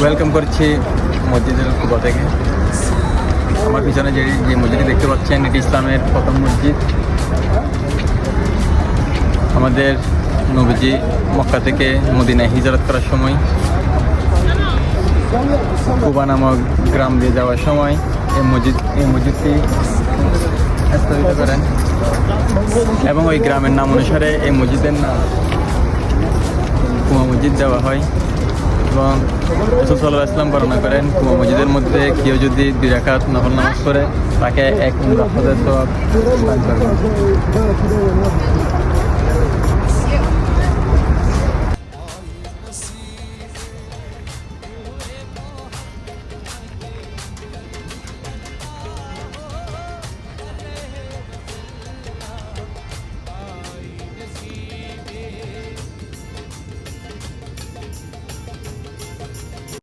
Welcome করছি মসজিদুল কুবা থেকে। আমার পিছনে যে যে মসজিদ দেখতে পাচ্ছেন, এটি ইসলামের প্রথম মসজিদ। আমাদের নবীজি মক্কা থেকে মদিনায় হিজরত করার সময়, কুবা নামক গ্রাম দিয়ে যাওয়ার সময় এই মসজিদ এই মসজিদটি স্থাপিত করেন। এবং ওই গ্রামের নাম অনুসারে এই মসজিদের নাম কুমা মসজিদ দেওয়া হয়। এবং রসুল ইসলাম বর্ণনা করেন, কুমা মসজিদের মধ্যে কেউ যদি দুই রাখাত নামাজ করে তাকে এক হাজার সব